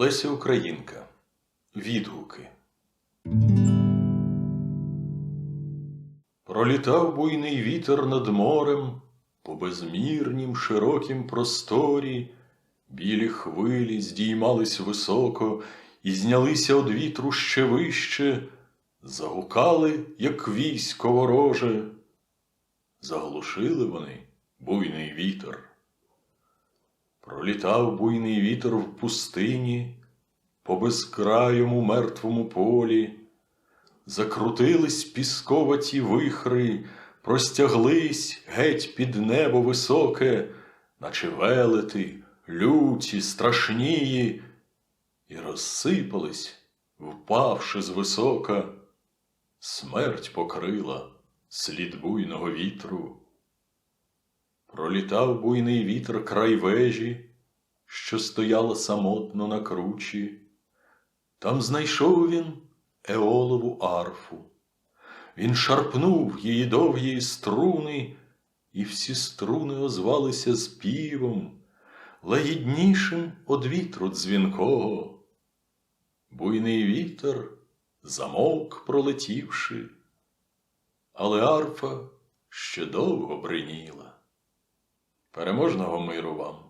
Леся Українка. Відгуки. Пролітав буйний вітер над морем, по безмірнім широкім просторі, білі хвилі здіймались високо і знялися од вітру ще вище, загукали, як військо вороже. Заглушили вони буйний вітер. Пролітав буйний вітер в пустині, по безкрайому мертвому полі, закрутились пісковаті вихри, простяглись геть під небо високе, наче велети, люті, страшнії, і розсипались, впавши з висока, смерть покрила слід буйного вітру. Пролітав буйний вітер край вежі, що стояла самотно на кручі. Там знайшов він Еолову арфу. Він шарпнув її довгі струни, і всі струни озвалися співом, лагіднішим од вітру дзвінкого. Буйний вітер замовк, пролетівши, але арфа ще довго бриніла. Переможного миру вам!